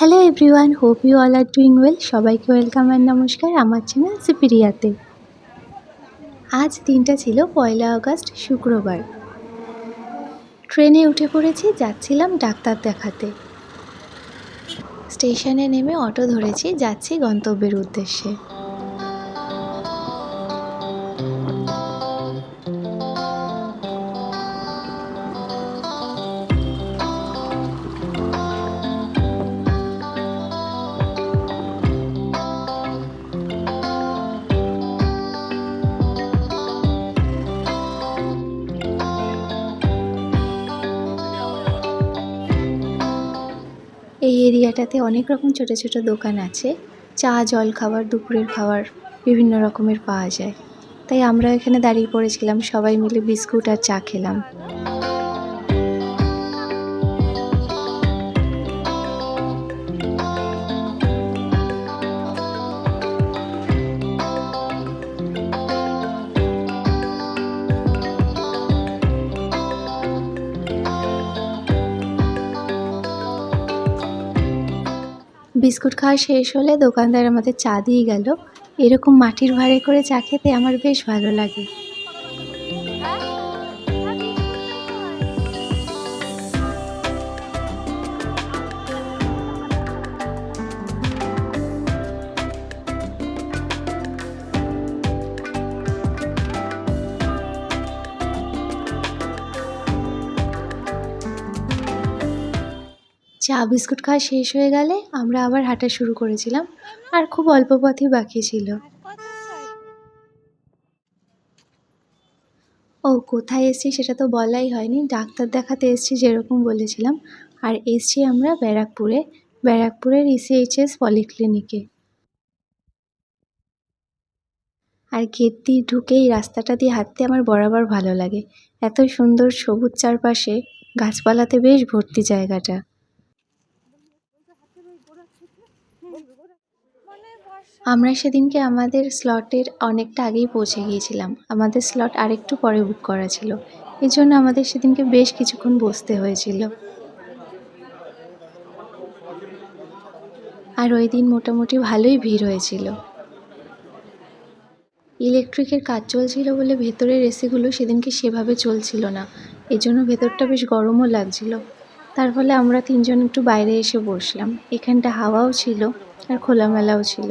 Hello everyone hope you all are doing well সবাইকে welcome and নমস্কার আমার channel সিপিরিয়াতে। আজ দিনটা ছিল পয়লা আগস্ট, শুক্রবার। ট্রেনে উঠে পড়েছি, যাচ্ছিলাম ডাক্তার দেখাতে। স্টেশনে নেমে অটো ধরেছি, যাচ্ছি গন্তব্যের উদ্দেশ্যে। এরিয়াটাতে অনেক রকম ছোট ছোট দোকান আছে। চা, জল খাবার, দুপুরের খাবার বিভিন্ন রকমের পাওয়া যায়। তাই আমরা এখানে দাঁড়িয়ে পড়েছিলাম, সবাই মিলে বিস্কুট আর চা খেলাম। বিস্কুট খাওয়া শেষ হলে দোকানদার আমাদের চা দিয়ে গেল। এরকম মাটির ভাঁড়ে করে চা খেতে আমার বেশ ভালো লাগে। চা বিস্কুট খাওয়া শেষ হয়ে গেলে আমরা আবার হাঁটা শুরু করেছিলাম। আর খুব অল্প পথই বাকি ছিল। ও, কোথায় এসছি সেটা তো বলাই হয়নি। ডাক্তার দেখাতে এসছি যেরকম বলেছিলাম। আর এসছি আমরা ব্যারাকপুরে, ব্যারাকপুরের ইসিএইচএস পলিক্লিনিকে আর গেট দিয়ে ঢুকেই রাস্তাটা দিয়ে হাঁটতে আমার বরাবর ভালো লাগে। এত সুন্দর সবুজ চারপাশে, গাছপালাতে বেশ ভর্তি জায়গাটা। আমরা সেদিনকে আমাদের স্লটের অনেকটা আগেই পৌঁছে গিয়েছিলাম। আমাদের স্লট আরেকটু পরে বুক করা ছিল। এই জন্য আমাদের সেদিনকে বেশ কিছুক্ষণ বসতে হয়েছিল। আর ওই দিন মোটামুটি ভালোই ভিড় হয়েছিল। ইলেকট্রিকের কাজ চলছিল বলে ভেতরের এসিগুলো সেদিনকে সেভাবে চলছিল না। এই জন্য ভেতরটা বেশ গরমও লাগছিল। তার ফলে আমরা তিনজন একটু বাইরে এসে বসলাম। এখানটা হাওয়াও ছিল আর খোলামেলাও ছিল।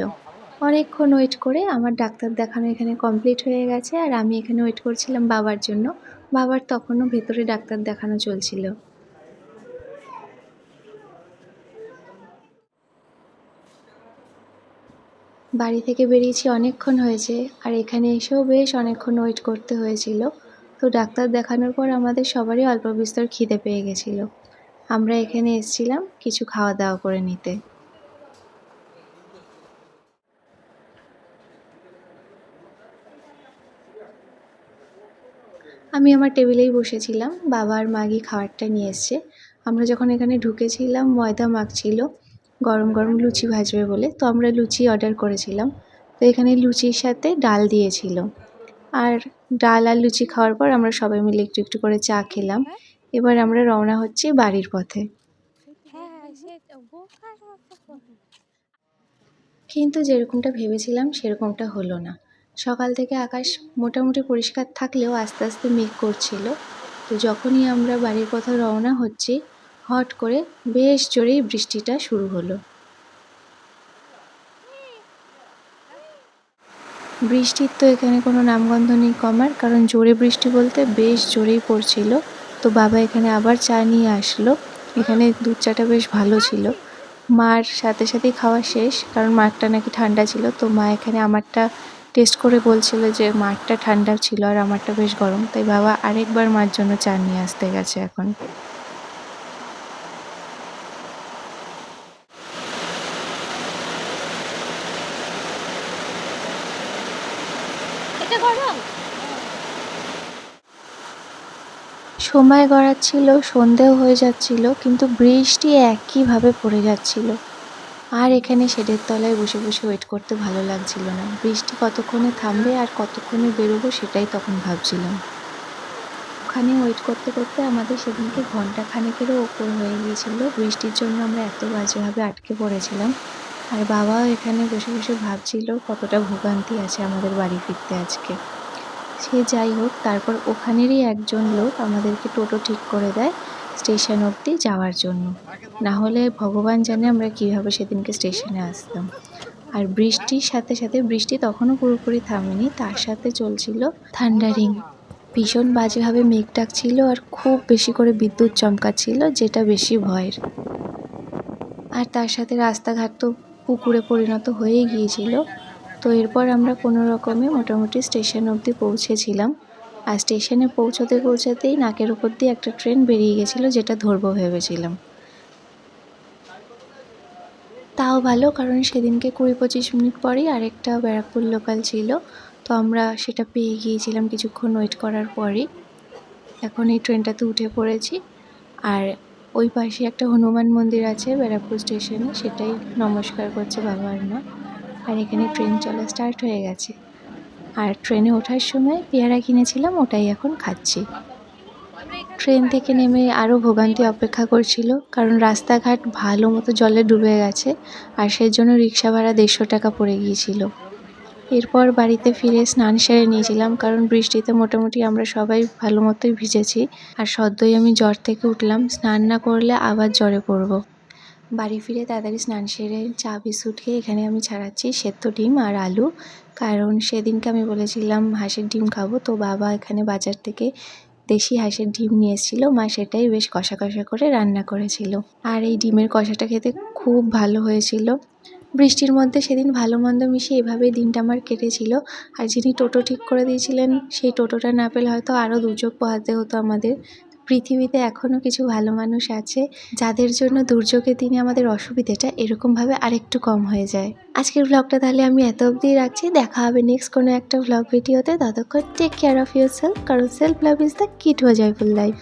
অনেকক্ষণ ওয়েট করে আমার ডাক্তার দেখানো এখানে কমপ্লিট হয়ে গেছে আর আমি এখানে ওয়েট করছিলাম বাবার জন্য। বাবার তখনও ভেতরে ডাক্তার দেখানো চলছিল। বাড়ি থেকে বেরিয়েছি অনেকক্ষণ হয়েছে আর এখানে এসেও বেশ অনেকক্ষণ ওয়েট করতে হয়েছিল। তো ডাক্তার দেখানোর পর আমাদের সবারই অল্প বিস্তর খিদে পেয়ে গেছিল। আমরা এখানে এসেছিলাম কিছু খাওয়া দাওয়া করে নিতে। আমি আমার টেবিলেই বসেছিলাম। বাবা আর মাগি খাবারটা নিয়ে এসছে। আমরা যখন এখানে ঢুকেছিলাম, ময়দা মাখছিল, গরম গরম লুচি ভাজবে বলে। তো আমরা লুচি অর্ডার করেছিলাম। তো এখানে লুচির সাথে ডাল দিয়েছিল। আর ডাল আর লুচি খাওয়ার পর আমরা সবাই মিলে একটু একটু করে চা খেলাম। এবার আমরা রওনা হচ্ছি বাড়ির পথে। কিন্তু যেরকমটা ভেবেছিলাম, সেরকমটা হলো না। সকাল থেকে আকাশ মোটামুটি পরিষ্কার থাকলেও আস্তে আস্তে মেঘ করছিল। তো যখনই আমরা বাড়ির পথে রওনা হচ্ছি, হট করে বেশ জোরেই বৃষ্টিটা শুরু হলো। বৃষ্টির তো এখানে কোনো নামগন্ধ নেই কমার, কারণ জোরে বৃষ্টি বলতে বেশ জোরেই পড়ছিল। তো বাবা এখানে আবার চা নিয়ে আসলো। এখানে দুধ চাটা বেশ ভালো ছিল। মার সাথে সাথেই খাওয়া শেষ, কারণ মারটা নাকি ঠান্ডা ছিল। তো মা এখানে আমারটা টেস্ট করে বলছিল যে মারটা ঠান্ডা ছিল আর আমারটা বেশ গরম। তাই বাবা আরেকবার মার জন্য চা নিয়ে আসতে গেছে এখন। সময় গড়াচ্ছিল সন্ধেও হয়ে যাচ্ছিল কিন্তু বৃষ্টি একইভাবে পড়ে যাচ্ছিল। আর এখানে শেডের তলায় বসে বসে ওয়েট করতে ভালো লাগছিল না। বৃষ্টি কতক্ষণে থামবে আর কতক্ষণে বেরোবো সেটাই তখন ভাবছিলাম। ওখানে ওয়েট করতে করতে আমাদের সেদিনকে ঘণ্টা খানেকেরও ওপর হয়ে গিয়েছিল। বৃষ্টির জন্য আমরা এত বাজেভাবে আটকে পড়েছিলাম। আর বাবাও এখানে বসে বসে ভাবছিল কতটা ভোগান্তি আছে আমাদের বাড়ি ফিরতে আজকে। সে যাই হোক, তারপর ওখানেরই একজন লোক আমাদেরকে টোটো ঠিক করে দেয়। স্টেশন অবধি যাওয়ার জন্য। না হলে ভগবান জানে আমরা কীভাবে সেদিনকে স্টেশনে আসতাম। আর বৃষ্টির সাথে সাথে বৃষ্টি তখনও পুরোপুরি থামেনি, তার সাথে চলছিল থান্ডারিং। ভীষণ বাজেভাবে মেঘ ডাকছিল আর খুব বেশি করে বিদ্যুৎ চমকাচ্ছিল, যেটা বেশি ভয়ের। আর তার সাথে রাস্তাঘাট তো পুকুরে পরিণত হয়ে গিয়েছিল। তো এরপর আমরা কোনো রকমে মোটামুটি স্টেশন অবধি পৌঁছেছিলাম। আর স্টেশনে পৌঁছতে পৌঁছাতেই নাকের উপর দিয়ে একটা ট্রেন বেরিয়ে গেছিল যেটা ধরবো ভেবেছিলাম। তাও ভালো, কারণ সেদিনকে কুড়ি পঁচিশ মিনিট পরেই আরেকটা ব্যারাকপুর লোকাল ছিল, তো আমরা সেটা পেয়ে গিয়েছিলাম কিছুক্ষণ ওয়েট করার পরেই। এখন এই ট্রেনটাতে উঠে পড়েছি, আর ওই পাশে একটা হনুমান মন্দির আছে ব্যারাকপুর স্টেশনে, সেটাই নমস্কার করছে বাবা আর মা, আর এখানে ট্রেন চলা স্টার্ট হয়ে গেছে। আর ট্রেনে ওঠার সময় পেয়ারা কিনেছিলাম, ওটাই এখন খাচ্ছি। ট্রেন থেকে নেমে আরও ভোগান্তি অপেক্ষা করছিল, কারণ রাস্তাঘাট ভালো মতো জলে ডুবে গেছে, আর সেই জন্য রিক্সা ভাড়া দেড়শো টাকা পড়ে গিয়েছিল। এরপর বাড়িতে ফিরে স্নান সেরে নিয়েছিলাম, কারণ বৃষ্টিতে মোটামুটি আমরা সবাই ভালো মতোই ভিজেছি, আর সদ্যই আমি জ্বর থেকে উঠলাম, স্নান না করলে আবার জ্বরে পড়ব। বাড়ি ফিরে তাড়াতাড়ি স্নান সেরে চা, বিস্কুট খেয়ে এখানে আমি ছাড়াচ্ছি সেদ্ধ ডিম আর আলু। কারণ সেদিনকে আমি বলেছিলাম হাঁসের ডিম খাব। তো বাবা এখানে বাজার থেকে দেশি হাঁসের ডিম নিয়ে এসেছিল। মা সেটাই বেশ কষা কষা করে রান্না করেছিল। আর এই ডিমের কষাটা খেতে খুব ভালো হয়েছিল। বৃষ্টির মধ্যে সেদিন ভালো মন্দ মিশিয়ে এভাবেই দিনটা আমার কেটেছিল। আর যিনি টোটো ঠিক করে দিয়েছিলেন, সেই টোটোটা না পেলে হয়তো আরও দুচোখ পোহাতে হতো আমাদের। পৃথিবীতে এখনও কিছু ভালো মানুষ আছে, যাদের জন্য দুর্যোগের দিনে আমাদের অসুবিধেটা এরকমভাবে আরেকটু কম হয়ে যায়। আজকের ব্লগটা তাহলে আমি এত অবধি রাখছি। দেখা হবে নেক্সট কোনো একটা ভ্লগ ভিডিওতে। ততক্ষণ take care of yourself কারণ self love is the key to joyful life